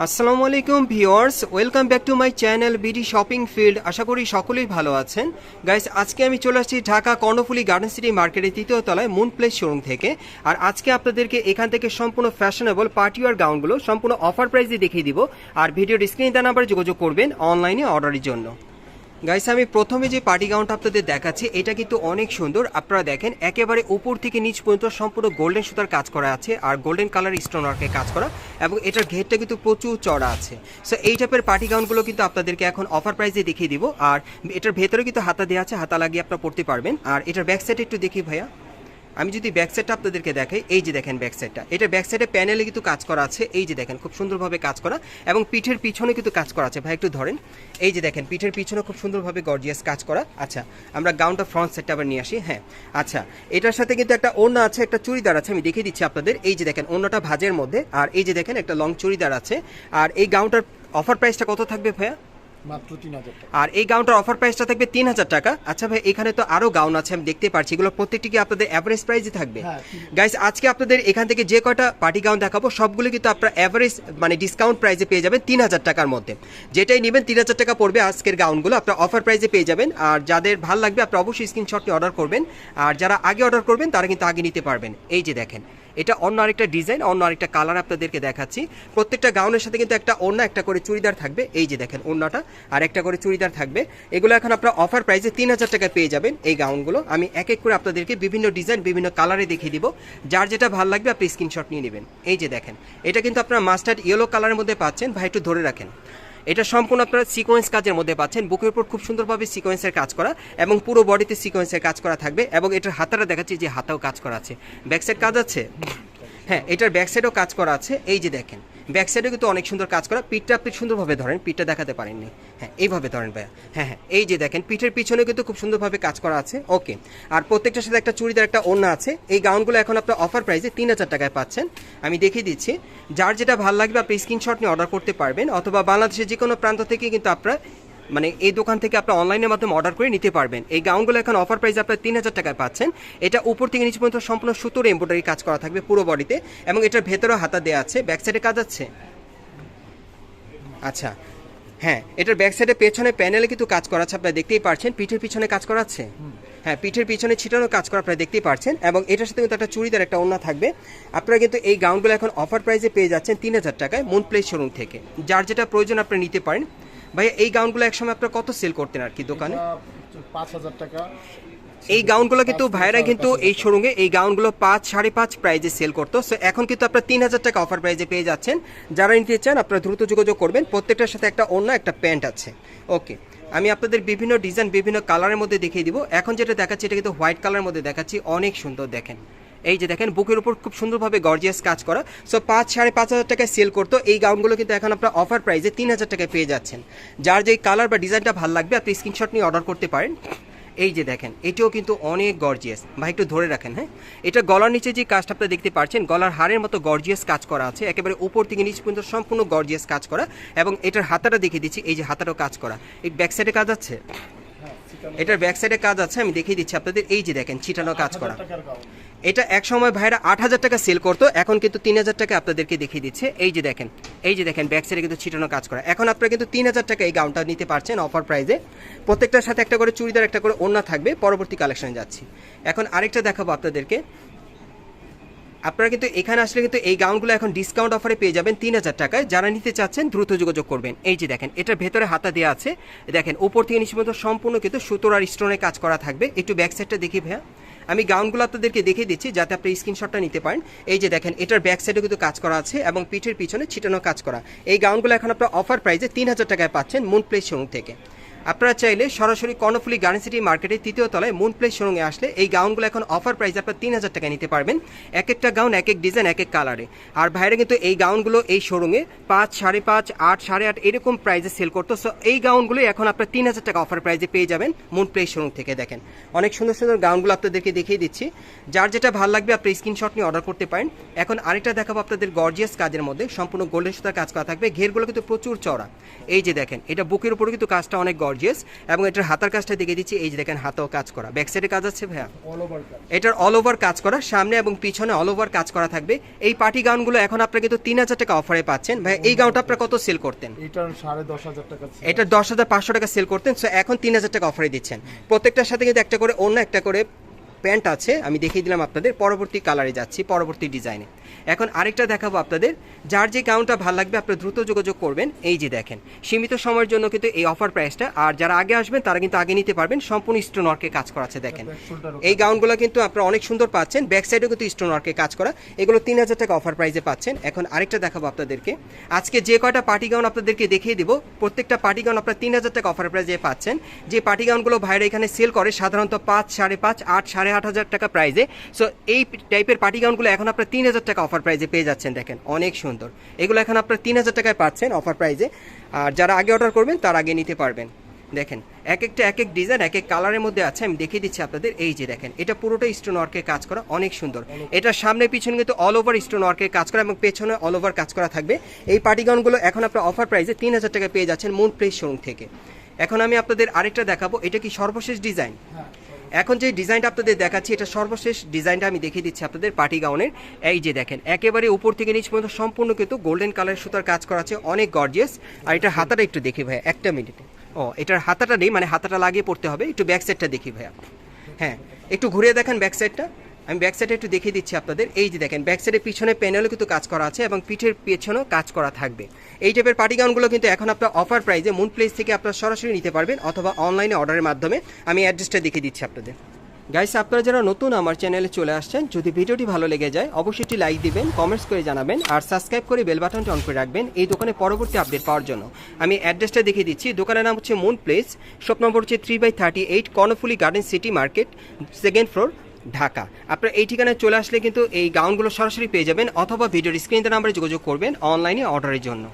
আসসালামু আলাইকুম viewers welcome back to my channel BD shopping field. আশা করি সকলেই ভালো আছেন। গাইস, আজকে আমি চলে আসছি ঢাকা কর্ণফুলি গার্ডেন সিটি মার্কেটের তৃতীয় তলায় মুন প্লেস শোরুম থেকে। আর আজকে আপনাদেরকে এখান থেকে সম্পূর্ণ ফ্যাশনেবল পার্টিওয়ার গাউনগুলো সম্পূর্ণ অফার প্রাইসে দেখিয়ে দিব। আর ভিডিওর স্ক্রিনে দেওয়া নাম্বারে যোগাযোগ করবেন অনলাইনে অর্ডারের জন্য। গাইস আমি প্রথমে যে পার্টি গাউনটা আপনাদের দেখাচ্ছি, এটা কিন্তু অনেক সুন্দর। আপনারা দেখেন, একেবারে উপর থেকে নিচ পর্যন্ত সম্পূর্ণ গোল্ডেন সুতার কাজ করা আছে আর গোল্ডেন কালার স্টোন ওয়ার্কে কাজ করা এবং এটার ঘেরটা কিন্তু প্রচুর চড়া আছে। সো এই টাইপের পার্টি গাউনগুলো কিন্তু আপনাদেরকে এখন অফার প্রাইসে দেখিয়ে দিব। আর এটার ভেতরে কিন্তু হাতা দেওয়া আছে, হাতা লাগিয়ে আপনারা পড়তে পারবেন। আর এটার ব্যাক সাইড একটু দেখি ভাইয়া। আমি যদি ব্যাক সাইডটা আপনাদেরকে দেখাই, এই যে দেখেন ব্যাক সাইডটা এটা ব্যাক সাইডে প্যানেলে কিন্তু কাজ করা আছে। এই যে দেখেন, খুব সুন্দরভাবে কাজ করা। এবং পিঠের পিছনে কিন্তু কাজ করা আছে। ভাই, একটু ধরেন। এই যে দেখেন, পিঠের পিছনে খুব সুন্দরভাবে গর্জিয়াস কাজ করা। আচ্ছা আমরা গাউনটা ফ্রন্ট সাইডটা আবার নিয়ে আসি। হ্যাঁ আচ্ছা। এটার সাথে কিন্তু একটা ওড়না আছে, একটা চুড়িদার আছে। আমি দেখিয়ে দিচ্ছি আপনাদের। এই যে দেখেন, ওড়নাটা ভাজের মধ্যে। আর এই যে দেখেন, একটা লং চুড়িদার আছে। আর এই গাউনটার অফার প্রাইসটা কত থাকবে ভাইয়া? মাত্র তিন হাজার টাকা। আর এই গাউনটার অফার প্রাইসটা থাকবে তিন হাজার টাকা। আচ্ছা ভাই এখানে তো আরও গাউন আছে আমি দেখতে পাচ্ছি এগুলো প্রত্যেকটি কি আপনাদের অ্যাভারেজ প্রাইসই থাকবে? হ্যাঁ। গাইস আজকে আপনাদের এখান থেকে যে কয়টা পার্টি গাউন দেখাবো সবগুলো কিন্তু আপনারা অ্যাভারেজ মানে ডিসকাউন্ট প্রাইসে পেয়ে যাবেন তিন হাজার টাকার মধ্যে। যেটাই নেবেন তিন হাজার টাকা পড়বে আজকের গাউনগুলো। আপনারা অফার প্রাইসে পেয়ে যাবেন। আর যাদের ভালো লাগবে আপনারা অবশ্যই স্ক্রিনশট নিয়ে অর্ডার করবেন। আর যারা আগে অর্ডার করবেন তারা কিন্তু আগে নিতে পারবেন। এই যে দেখেন এটা অন্য আরেকটা ডিজাইন, অন্য আরেকটা কালার আপনাদেরকে দেখাচ্ছি। প্রত্যেকটা গাউনের সাথে কিন্তু একটা অন্য একটা করে চুড়িদার থাকবে। এই যে দেখেন অন্যটা আর একটা করে চুড়িদার থাকবে। এগুলো এখন আপনারা অফার প্রাইসে তিন হাজার টাকায় পেয়ে যাবেন এই গাউনগুলো। আমি এক এক করে আপনাদেরকে বিভিন্ন ডিজাইন, বিভিন্ন কালারে দেখিয়ে দিব। যার যেটা ভালো লাগবে আপনি স্ক্রিনশট নিয়ে নেবেন। এই যে দেখেন, এটা কিন্তু আপনারা মাস্টার্ড ইয়েলো কালারের মধ্যে পাচ্ছেন। ভাই, একটু ধরে রাখেন। এটা সম্পূর্ণ আপনারা সিকোয়েন্স কাজের মধ্যে পাচ্ছেন। বুকের উপর খুব সুন্দরভাবে সিকোয়েন্সের কাজ করা এবং পুরো বডিতে সিকোয়েন্সের কাজ করা থাকবে এবং এটার হাতাটা দেখাচ্ছি যে হাতাও কাজ করা আছে। ব্যাক সাইড কাজ আছে? হ্যাঁ এটার ব্যাক সাইডেও কাজ করা আছে। এই যে দেখেন ব্যাক সাইডে কিন্তু অনেক সুন্দর কাজ করা। পিঠটা আপনি সুন্দরভাবে ধরেন, পিঠটা দেখাতে পারেননি। হ্যাঁ এইভাবে ধরেন ভাইয়া। হ্যাঁ হ্যাঁ এই যে দেখেন, পিঠের পিছনে কিন্তু খুব সুন্দরভাবে কাজ করা আছে। ওকে আর প্রত্যেকটার সাথে একটা চুড়িদার, একটা ওড়না আছে। এই গাউনগুলো এখন আপনার অফার প্রাইসে তিন হাজার টাকায় পাচ্ছেন। আমি দেখিয়ে দিচ্ছি। যার যেটা ভালো লাগবে আপনি স্ক্রিনশট নিয়ে অর্ডার করতে পারবেন, অথবা বাংলাদেশের যে কোনো প্রান্ত থেকে কিন্তু আপনারা মানে এই দোকান থেকে আপনি অনলাইনের মাধ্যমে অর্ডার করে নিতে পারবেন। এই গাউনগুলো এখন অফার প্রাইস আপনার তিন হাজার টাকায় পাচ্ছেন। এটা উপর থেকে নিচে পর্যন্ত সম্পূর্ণ সুতোর এম্ব্রয়ডারি কাজ করা থাকবে পুরো বডিতে, এবং এটার ভেতরেও হাতা দেওয়া আছে। ব্যাক সাইডে কাজ আছে? আচ্ছা। হ্যাঁ এটার ব্যাক সাইডে পেছনে প্যানেলে কিন্তু কাজ করা আছে, আপনারা দেখতেই পারছেন। পিঠের পিছনে কাজ করা আছে? হ্যাঁ পিঠের পিছনে ছিটানো কাজ করা আপনারা দেখতেই পাচ্ছেন এবং এটার সাথে কিন্তু একটা চুড়িদার, একটা ওনা থাকবে। আপনারা কিন্তু এই গাউনগুলো এখন অফার প্রাইসে পেয়ে যাচ্ছেন তিন হাজার টাকায় মুন প্লেস শোরুম থেকে। যার যেটা প্রয়োজন আপনি নিতে পারেন। ভাইয়া, এই গাউনগুলো একসময় আপনারা কত সেল করতেন আর কি দোকানে? পাঁচ হাজার টাকা। এই গাউনগুলো কিন্তু ভাইরা কিন্তু এই শোরুমে এই গাউনগুলো পাঁচ, সাড়ে পাঁচ প্রাইজে সেল করতো। সো এখন কিন্তু আপনার তিন হাজার টাকা অফার প্রাইজে পেয়ে যাচ্ছেন। যারা নিতে চান, আপনারা দ্রুত যোগাযোগ করবেন। প্রত্যেকটার সাথে একটা অন্য একটা প্যান্ট আছে। ওকে আমি আপনাদের বিভিন্ন ডিজাইন বিভিন্ন কালারের মধ্যে দেখিয়ে দিব। এখন যেটা দেখাচ্ছি, এটা কিন্তু হোয়াইট কালারের মধ্যে দেখাচ্ছি। অনেক সুন্দর দেখেন। এই যে দেখেন, বুকের উপর খুব সুন্দরভাবে গর্জিয়াস কাজ করা। সো পাঁচ, সাড়ে পাঁচ হাজার টাকায় সেল করতো। এই গাউনগুলো কিন্তু এখন আপনার অফার প্রাইসে তিন হাজার টাকায় পেয়ে যাচ্ছেন। যার যেই কালার বা ডিজাইনটা ভালো লাগবে, আপনি স্ক্রিনশট নিয়ে অর্ডার করতে পারেন। এই যে দেখেন এটিও কিন্তু অনেক গর্জিয়াস ভাই একটু ধরে রাখেন হ্যাঁ? এটা গলার নিচে যে কাজটা আপনি দেখতে পাচ্ছেন গলার হাড়ের মতো গর্জিয়াস কাজ করা আছে। একেবারে উপর থেকে নিচ পর্যন্ত সম্পূর্ণ গর্জিয়াস কাজ করা এবং এটার হাতাটা দেখিয়ে দিচ্ছি এই যে হাতাটাও কাজ করা। এই ব্যাকসাইডে কাজ আছে? হ্যাঁ এটার ব্যাকসাইডে কাজ আছে আমি দেখিয়ে দিচ্ছি আপনাদের। এই যে দেখেন ছিটানো কাজ করা। এটা এক সময় ভাইরা আট হাজার টাকা সেল করতো, এখন কিন্তু তিন হাজার টাকা আপনাদেরকে দেখিয়ে দিচ্ছে। এই যে দেখেন, এই যে দেখেন ব্যাক সাইডে কিন্তু ছিটানো কাজ করা। এখন আপনারা কিন্তু তিন হাজার টাকা এই গাউনটা নিতে পারছেন অফার প্রাইজে প্রত্যেকটার সাথে একটা করে চুড়িদার, একটা করে ওড়না থাকবে, পরবর্তী কালেকশনে যাচ্ছি। এখন আরেকটা দেখাবো আপনাদেরকে। আপনারা কিন্তু এখানে আসলে কিন্তু এই গাউনগুলো এখন ডিসকাউন্ট অফারে পেয়ে যাবেন তিন হাজার টাকায়। যারা নিতে চাচ্ছেন, দ্রুত যোগাযোগ করবেন। এই যে দেখেন, এটার ভেতরে হাতা দেওয়া আছে। দেখেন, উপর থেকে পর্যন্ত সম্পূর্ণ কিন্তু সুতোর আর স্টোনের কাজ করা থাকবে। একটু ব্যাক সাইডটা দেখি ভাইয়া। আমি গাউনগুলো আপনাদেরকে দেখিয়ে দিচ্ছি যাতে আপনি স্ক্রিনশটটা নিতে পারেন। এই যে দেখেন, এটার ব্যাক সাইডে কিন্তু কাজ করা আছে এবং পিঠের পিছনে ছিটানো কাজ করা। এই গাউনগুলো এখন আপনার অফার প্রাইসে তিন হাজার টাকায় পাচ্ছেন মুন প্লেস থেকে। আপনারা চাইলে সরাসরি কর্ণফুলি গার্ডেন সিটি মার্কেটের তৃতীয় তলায় মুন প্লেস শোরুমে আসলে এই গাউনগুলো এখন অফার প্রাইস আপনার তিন হাজার টাকায় নিতে পারবেন। এক একটা গাউন, এক এক ডিজাইন এক এক কালারে আর ভাইরা কিন্তু এই গাউনগুলো এই শোরুমে পাঁচ, সাড়ে পাঁচ, আট, সাড়ে আট এরকম প্রাইসে সেল করতো। সো এই গাউনগুলো এখন আপনার তিন হাজার টাকা অফার প্রাইসে পেয়ে যাবেন মুন প্লেস শোরুম থেকে, দেখেন। অনেক সুন্দর সুন্দর গাউনগুলো আপনাদেরকে দেখিয়ে দিচ্ছি। যার যেটা ভালো লাগবে, আপনি স্ক্রিনশট নিয়ে অর্ডার করতে পারেন। এখন আরেকটা দেখাবো আপনাদের গর্জিয়াস কাজের মধ্যে। সম্পূর্ণ গোল্ডেন সুতার কাজ করা থাকবে। ঘেরগুলো কিন্তু প্রচুর চড়া এই যে দেখেন, এটা বুকের উপরে কিন্তু কাজটা অনেক গর্জিয়াস গর্জিয়াস এবং এটার হাতার কাজটা দেখে দিচ্ছি এই যে দেখেন হাতেও কাজ করা। ব্যাক সাইডে কাজ আছে ভাইয়া? এটার অল ওভার কাজ করা সামনে এবং পিছনে অল ওভার কাজ করা থাকবে। এই পার্টি গাউনগুলো এখন আপনারা কিন্তু তিন হাজার টাকা অফারে পাচ্ছেন। ভাই এই গাউনটা আপনারা কত সেল করতেন? এটার সাড়ে দশ হাজার টাকা এটা দশ হাজার পাঁচশো টাকা সেল করতেন সো এখন তিন হাজার টাকা অফারে দিচ্ছেন। প্রত্যেকটার সাথে কিন্তু একটা করে অন্য একটা করে প্যান্ট আছে আমি দেখিয়ে দিলাম আপনাদের। পরবর্তী কালারে যাচ্ছি পরবর্তী ডিজাইনে এখন আরেকটা দেখাবো আপনাদের। যার যে গাউনটা ভালো লাগবে আপনারা দ্রুত যোগাযোগ করবেন। এই যে দেখেন সীমিত সময়ের জন্য কিন্তু এই অফার প্রাইসটা আর যারা আগে আসবেন তারা কিন্তু আগে নিতে পারবেন। সম্পূর্ণ স্টোন ওয়ার্কে কাজ করা আছে দেখেন। ও এই গাউনগুলো কিন্তু আপনারা অনেক সুন্দর পাচ্ছেন। ব্যাক সাইডেও কিন্তু স্টোন ওয়ার্কে কাজ করা। এগুলো তিন হাজার টাকা অফার প্রাইসে পাচ্ছেন। এখন আরেকটা দেখাবো আপনাদেরকে। আজকে যে কয়টা পার্টি গাউন আপনাদেরকে দেখিয়ে দিব প্রত্যেকটা পার্টি গাউন আপনারা তিন হাজার টাকা অফার প্রাইসে পাচ্ছেন। যে পার্টি গাউনগুলো ভাইরা এখানে সেল করে সাধারণত পাঁচ সাড়ে পাঁচ আট সাড়ে আট হাজার টাকা প্রাইসে সো এই টাইপের পার্টি গাউনগুলো এখন আপনারা তিন হাজার টাকা অফার প্রাইজে পেয়ে যাচ্ছেন দেখেন অনেক সুন্দর। এগুলো এখন আপনারা তিন হাজার টাকায় পাচ্ছেন অফার প্রাইজে আর যারা আগে অর্ডার করবেন তার আগে নিতে পারবেন। দেখেন এক একটা এক এক ডিজাইন এক এক কালারের মধ্যে আছে আমি দেখিয়ে দিচ্ছি আপনাদের এই যে দেখেন এটা পুরোটা স্টোন ওয়ার্কে কাজ করা অনেক সুন্দর। এটা সামনে পিছনে কিন্তু অল ওভার স্টোন ওয়ার্কে কাজ করা এবং পেছনে অল ওভার কাজ করা থাকবে। এই পার্টি গাউনগুলো এখন আপনার অফার প্রাইসে তিন হাজার টাকা পেয়ে যাচ্ছেন মুন প্লেস শোরুম থেকে। এখন আমি আপনাদের আরেকটা দেখাবো এটা কি সর্বশেষ ডিজাইন এখন যে ডিজাইনটা আপনাদের দেখাচ্ছি, এটা সর্বশেষ ডিজাইনটা আমি দেখিয়ে দিচ্ছি আপনাদের পার্টি গাউনের। এই যে দেখেন, একেবারে উপর থেকে নিচ পর্যন্ত সম্পূর্ণ কিন্তু গোল্ডেন কালার সুতার কাজ করা আছে, অনেক গর্জিয়াস আর এটার হাতাটা একটু দেখি ভাইয়া, একটা মিনিটে ও, এটার হাতাটা নেই মানে হাতাটা লাগিয়ে পড়তে হবে। একটু ব্যাক সাইডটা দেখি ভাইয়া। হ্যাঁ একটু ঘুরিয়ে দেখেন ব্যাক সাইডটা আমি ব্যাক সাইডে একটু দেখিয়ে দিচ্ছি আপনাদের। এই যে দেখেন ব্যাক সাইডের পিছনে প্যানেলও কিন্তু কাজ করা আছে এবং পিঠের পেছনেও কাজ করা থাকবে। এই টাইপের পার্টি গাউনগুলো কিন্তু এখন আপনার অফার প্রাইজে মুন প্লেস থেকে আপনারা সরাসরি নিতে পারবেন অথবা অনলাইনে অর্ডারের মাধ্যমে। আমি অ্যাড্রেসটা দেখিয়ে দিচ্ছি আপনাদের। গাইস আপনারা যারা নতুন আমার চ্যানেলে চলে আসছেন, যদি ভিডিওটি ভালো লেগে যায়, অবশ্যই একটি লাইক দিবেন কমেন্টস করে জানাবেন, আর সাবস্ক্রাইব করে বেল বাটনটি অন করে রাখবেন এই দোকানে পরবর্তী আপডেট পাওয়ার জন্য। আমি অ্যাড্রেসটা দেখিয়ে দিচ্ছি। দোকানের নাম হচ্ছে মুন প্লেস শপ নম্বর হচ্ছে three by thirty eight Karnaphuli garden city market second floor Dhaka. আপনারা এই ঠিকানায় চলে আসলে কিন্তু এই গাউনগুলো সরাসরি পেয়ে যাবেন অথবা ভিডিওর স্ক্রিন নাম্বারে যোগাযোগ করবেন অনলাইনে অর্ডারের জন্য।